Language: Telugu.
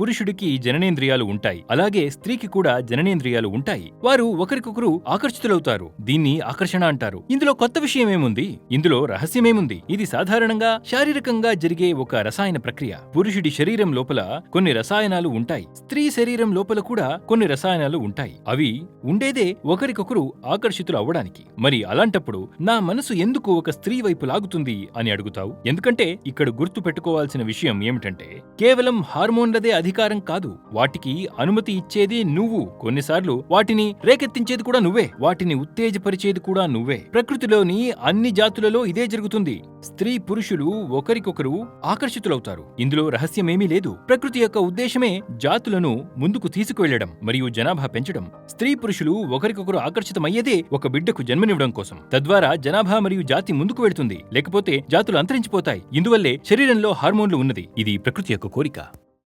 పురుషుడికి జననేంద్రియాలు ఉంటాయి. అలాగే స్త్రీకి కూడా జననేంద్రియాలు ఉంటాయి. వారు ఒకరికొకరు ఆకర్షితులవుతారు. దీన్ని ఆకర్షణ అంటారు. ఇందులో కొత్త విషయమేముంది? ఇందులో రహస్యమేముంది? ఇది సాధారణంగా శారీరకంగా జరిగే ఒక రసాయన ప్రక్రియ. పురుషుడి శరీరం లోపల కొన్ని రసాయనాలు ఉంటాయి. స్త్రీ శరీరం లోపల కూడా కొన్ని రసాయనాలు ఉంటాయి. అవి ఉండేదే ఒకరికొకరు ఆకర్షితులు అవ్వడానికి. మరి అలాంటప్పుడు నా మనసు ఎందుకు ఒక స్త్రీ వైపు లాగుతుంది అని అడుగుతావు? ఎందుకంటే ఇక్కడ గుర్తు పెట్టుకోవాల్సిన విషయం ఏమిటంటే కేవలం హార్మోన్లదే అధికారం కాదు. వాటికి అనుమతి ఇచ్చేది నువ్వు. కొన్నిసార్లు వాటిని రేకెత్తించేది కూడా నువ్వే. వాటిని ఉత్తేజపరిచేది కూడా నువ్వే. ప్రకృతిలోని అన్ని జాతులలో ఇదే జరుగుతుంది. స్త్రీ పురుషులు ఒకరికొకరు ఆకర్షితులవుతారు. ఇందులో రహస్యమేమీ లేదు. ప్రకృతి యొక్క ఉద్దేశమే జాతులను ముందుకు తీసుకువెళ్ళడం మరియు జనాభా పెంచడం. స్త్రీ పురుషులు ఒకరికొకరు ఆకర్షితమయ్యేదే ఒక బిడ్డకు జన్మనివ్వడం కోసం. తద్వారా జనాభా మరియు జాతి ముందుకు వెళుతుంది. లేకపోతే జాతులు అంతరించిపోతాయి. ఇందువల్లే శరీరంలో హార్మోన్లు ఉన్నది. ఇది ప్రకృతి యొక్క కోరిక.